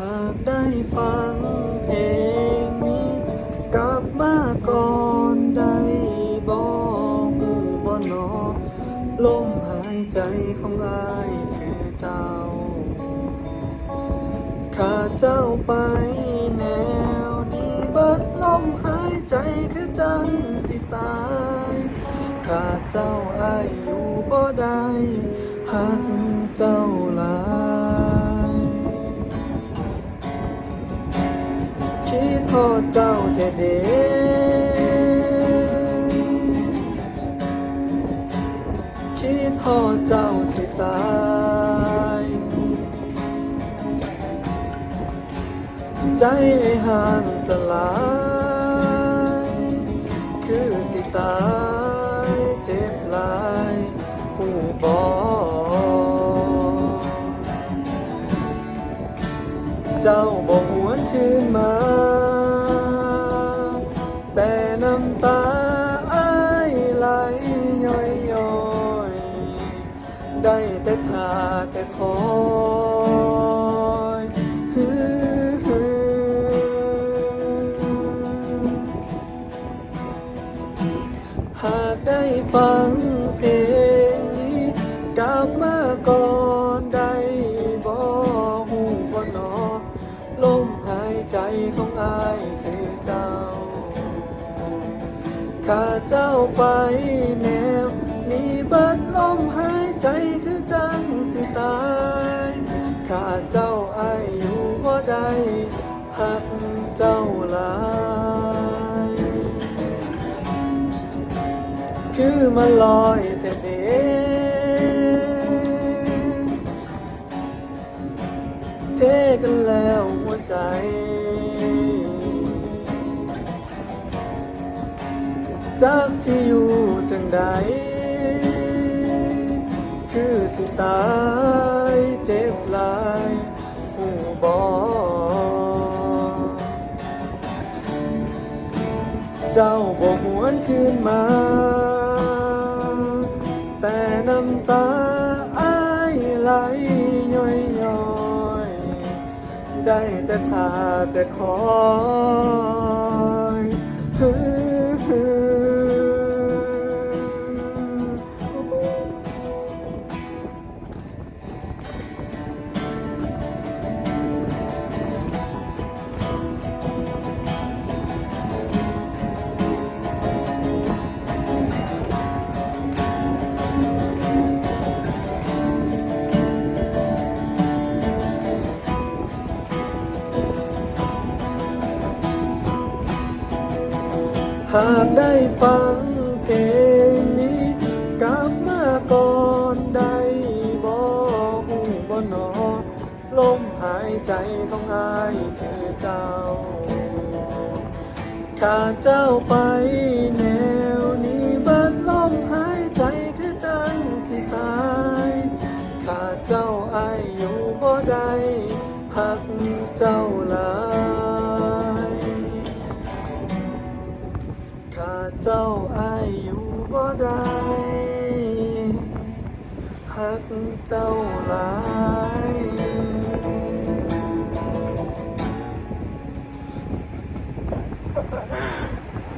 หากได้ฟังเพลงนี้ กลับมาก่อนได้บอกหูบ่หนอลมหายใจของอายคือเจ้า ขาดเจ้าไปแนวนี้เบิดลมหายใจคือจังสิตายขาดเจ้าอายอยู่บ่ได้หัก คิดทอดเจ้าเด็ดคิดทอดเจ้าสิตายใจห่างสลาย คือสิตายเจ็บลายผู้บอเจ้าบอก ได้แต่ทาแต่คอยหากได้ฟังเพลงนี้กลับมาก่อนได้บ่หูบ่หนอลมหายใจของอายคือเจ้าข้าเจ้าไปแน ใจคือจังสิตายข้าเจ้าอายอยู่บ่ได้หักเจ้าหลายคือมาลอยแต่เดเทกันแล้วหัวใจจากที่อยู่จังใด สิตายเจ็บหลายหูบอเจ้าบอกหวนคืนมา แต่น้ำตาอ้ายไหลย้อยย้อยได้แต่ทาแต่คอย หากได้ฟังเพลงนี้กลับมาก่อนได้บ่หูบ่หนอลมหายใจของอายคือเจ้า ขาดเจ้าไปแนวนี้เบิดลมหายใจคือจังสิตาย ขาดเจ้าอายอยู่บ่ได้หักเจ้าหลา ข้าเจ้าอายอยู่บ่ได้หักเจ้าหลาย